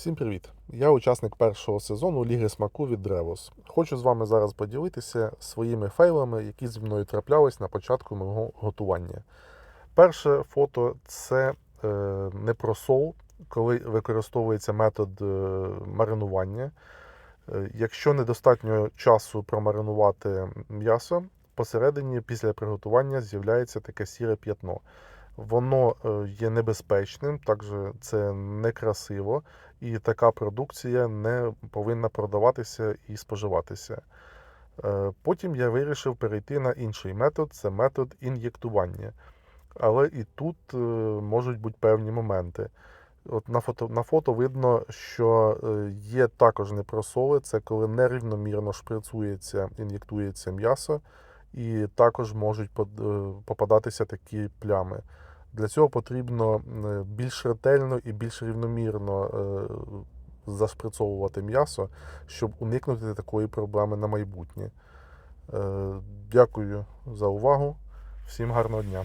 Всім привіт! Я учасник першого сезону Ліги смаку від Древос. Хочу з вами зараз поділитися своїми фейлами, які зі мною траплялись на початку мого готування. Перше фото це е, не просол, коли використовується метод е, маринування. Е, якщо недостатньо часу промаринувати м'ясо, посередині після приготування з'являється таке сіре п'ятно. Воно е, є небезпечним, також це некрасиво, і така продукція не повинна продаватися і споживатися. Е, Потім я вирішив перейти на інший метод це метод ін'єктування. Але і тут е, можуть бути певні моменти. От на фото, на фото видно, що є також непросоли, це коли нерівномірно шприцується, ін'єктується м'ясо, і також можуть попадатися такі плями. Для цього потрібно е, більш ретельно і більш рівномірно е, зашприцовувати м'ясо, щоб уникнути такої проблеми на майбутнє. Е, Дякую за увагу. Всім гарного дня.